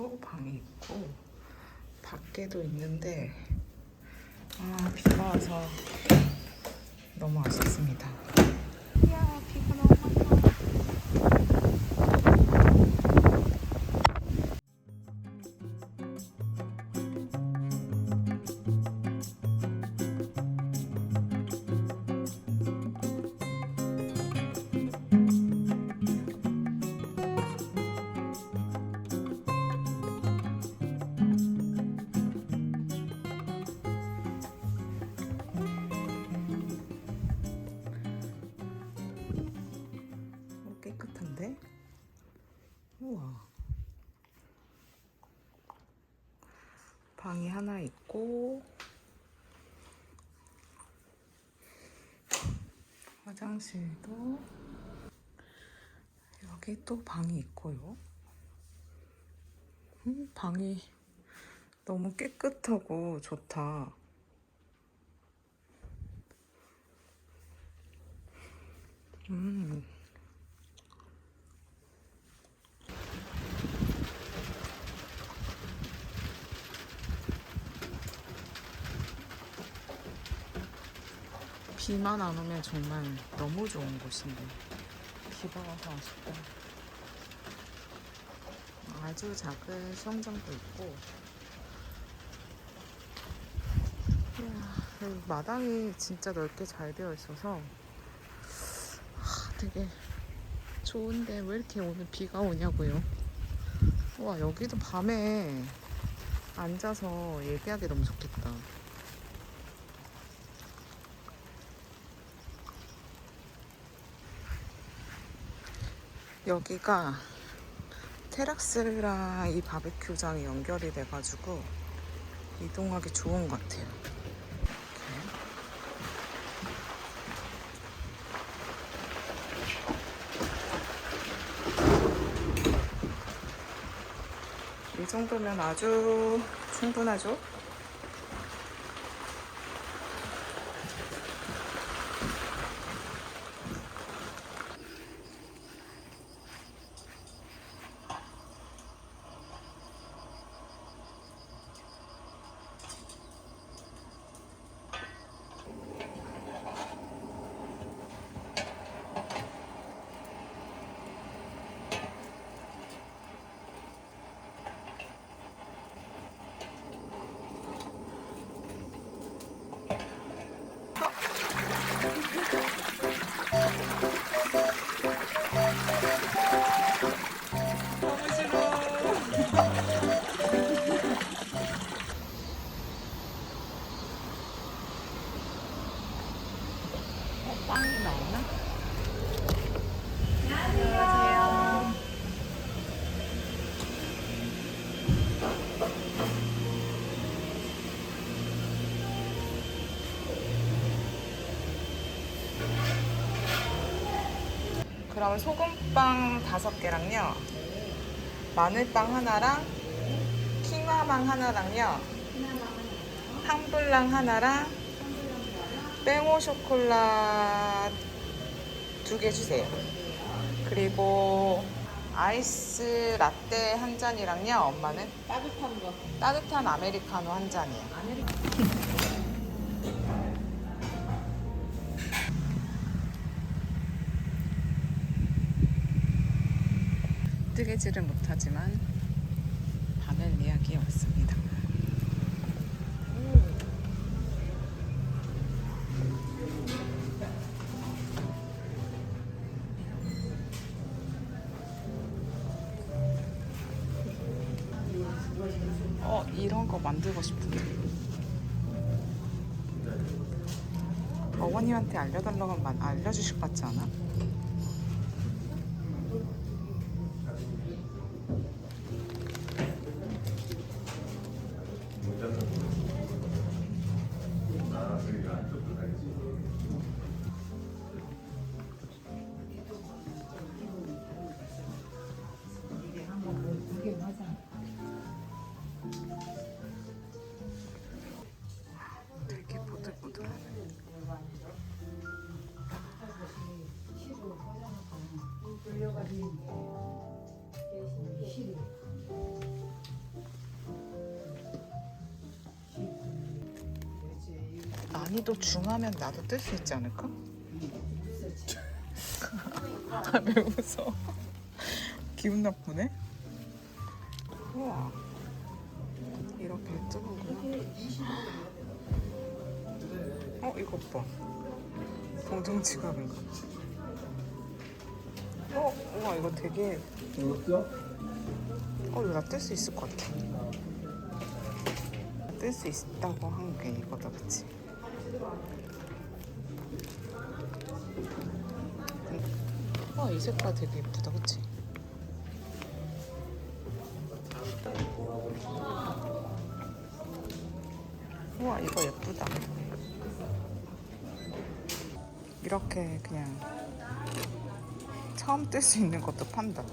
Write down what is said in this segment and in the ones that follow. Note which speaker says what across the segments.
Speaker 1: 여기도 방이 있고 밖에도 있는데 아 비가 와서 너무 아쉽습니다. 깨끗한데? 우와. 방이 하나 있고, 화장실도, 여기 또 방이 있고요. 음, 방이 너무 깨끗하고 좋다. 음. 비만 안 오면 정말 너무 좋은 곳인데 비가 와서 아쉽다. 아주 작은 수영장도 있고 이야, 마당이 진짜 넓게 잘 되어 있어서 하, 되게 좋은데 왜 이렇게 오늘 비가 오냐고요. 와 여기도 밤에 앉아서 얘기하기 너무 좋겠다. 여기가 테라스랑 이 바베큐장이 연결이 돼가지고 이동하기 좋은 것 같아요. 이 정도면 아주 충분하죠? 그럼 소금빵 다섯 개랑요. 마늘빵 하나랑 킹화망 하나랑요. 황블랑 하나랑 뺑오 쇼콜라 두 개 주세요. 그리고 아이스 라떼 한 잔이랑요. 엄마는
Speaker 2: 따뜻한 거.
Speaker 1: 따뜻한 아메리카노 한 잔이요. 뜨개질은 못하지만 바늘 이야기에 왔습니다. 어 이런 거 만들고 싶은데 어머님한테 알려달라고 하면 마- 알려주실 것 같지 않아? 난이도 중하면 나도 뜰 수 있지 않을까? 아, 왜 웃어? 기분 나쁘네? 우와. 이렇게 뜨는구나. 어, 이거 봐. 동종 지갑인가? 어, 우와, 이거 되게.
Speaker 3: 어,
Speaker 1: 이거 나뜰 수 있을 것 같아. 뜰 수 있다고 한 게 이거다, 그치? 와, 이 색깔 되게 예쁘다, 그치? 우와, 이거 예쁘다. 이렇게 그냥 처음 뜰 수 있는 것도 판다.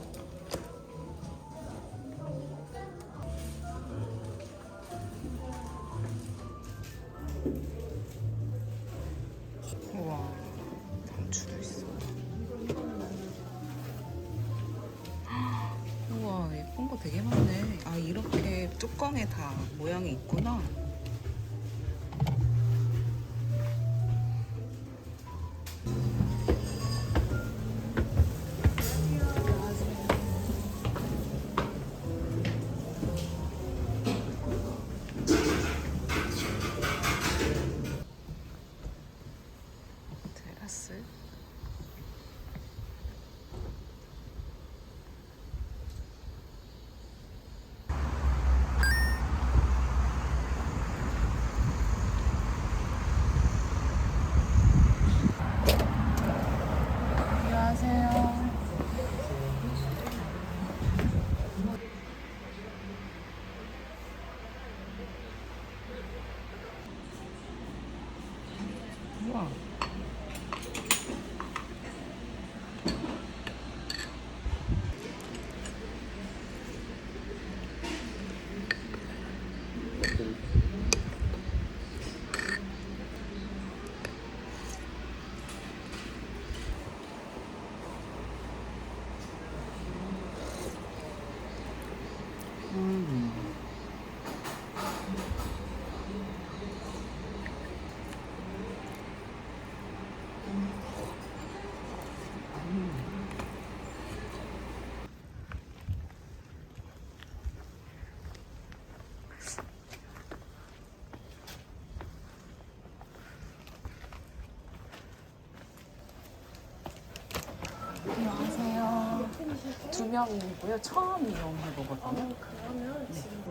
Speaker 1: 두 명이고요. 처음 이용해 보거든요.
Speaker 4: 그러면 지금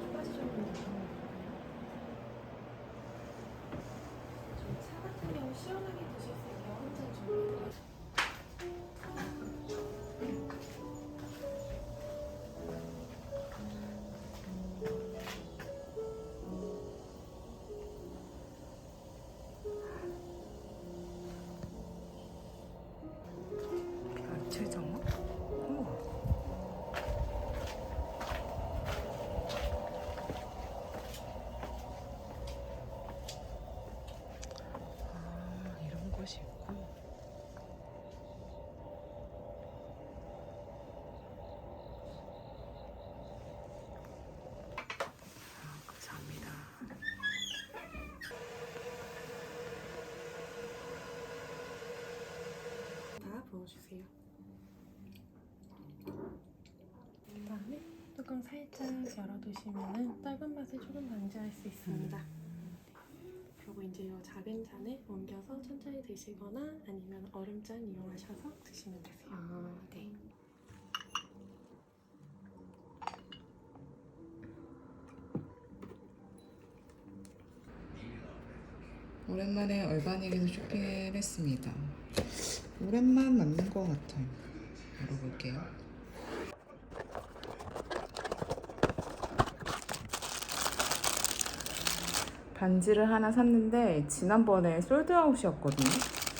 Speaker 4: 추가주시면 돼요. 좀차 같은 경우 시원하게 뚜껑 살짝 열어두시면은 짧은 맛을 조금 방지할 수 있습니다. 그리고 이제 이 작은 잔에 옮겨서 천천히 드시거나 아니면 얼음잔 이용하셔서 드시면 되세요.
Speaker 1: 아,
Speaker 4: 네.
Speaker 1: 오랜만에 얼바닉에서 쇼핑을 했습니다. 오랜만 맞는 것 같아요. 열어볼게요. 반지를 하나 샀는데 지난번에 솔드아웃이었거든요.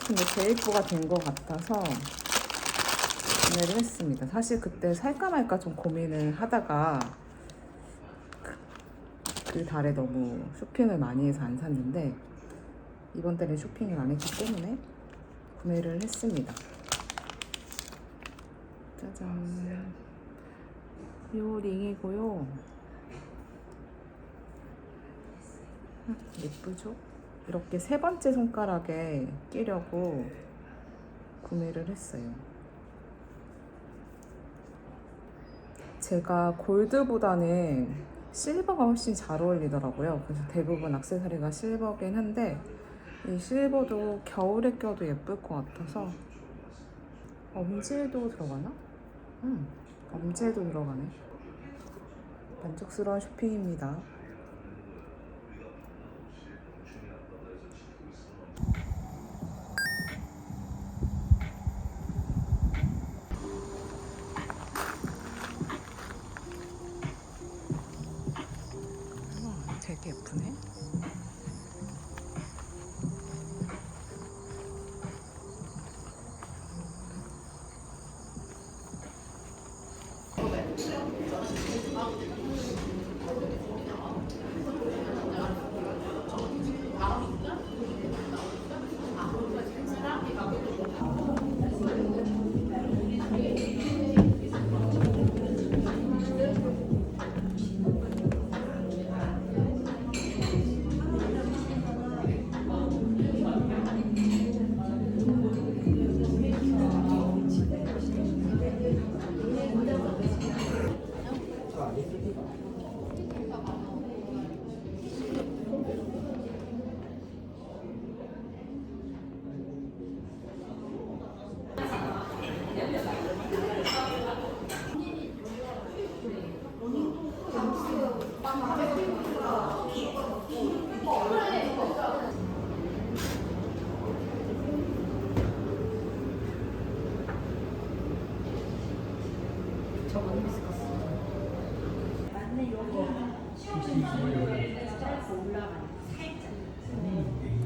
Speaker 1: 근데 재입고가 된 것 같아서 구매를 했습니다. 사실 그때 살까 말까 좀 고민을 하다가 그- 그 달에 너무 쇼핑을 많이 해서 안 샀는데 이번 달에 쇼핑을 안 했기 때문에 구매를 했습니다. 짜잔. 요 링이고요. 예쁘죠? 이렇게 세 번째 손가락에 끼려고 구매를 했어요. 제가 골드보다는 실버가 훨씬 잘 어울리더라고요. 그래서 대부분 악세사리가 실버긴 한데 이 실버도 겨울에 껴도 예쁠 것 같아서 엄지에도 들어가나? 음, 엄지에도 들어가네. 만족스러운 쇼핑입니다.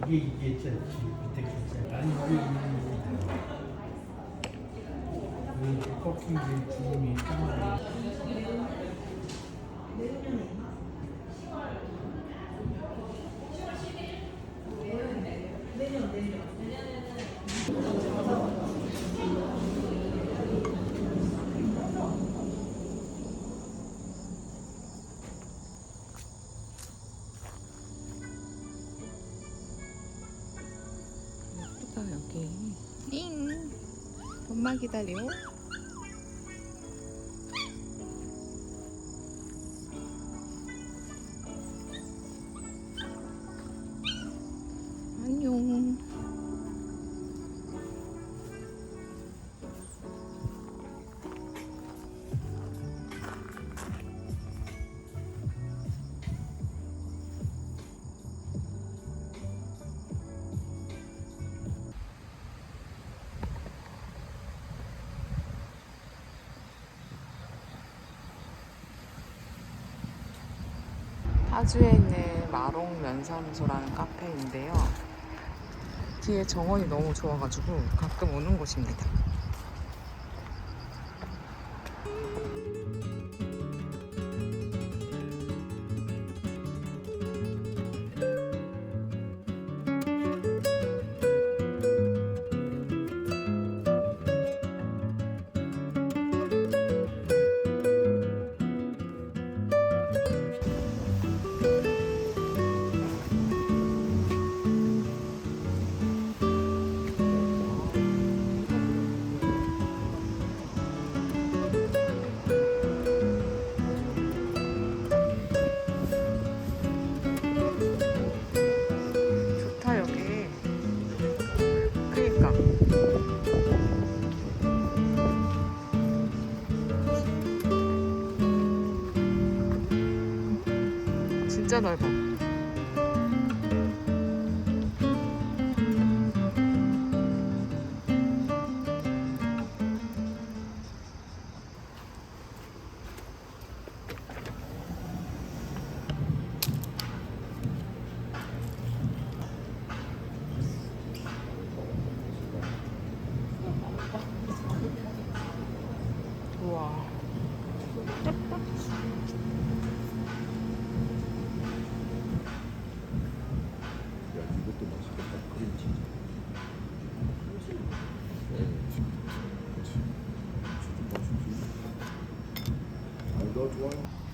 Speaker 3: 이게 이게 있지 밑에 글자 아니 이게 있는 거 꺾인 게 주름이 까마귀
Speaker 1: 엄마 기 파주에 있는 마롱 면사무소라는 카페인데요. 뒤에 정원이 너무 좋아가지고 가끔 오는 곳입니다. 넓어. going.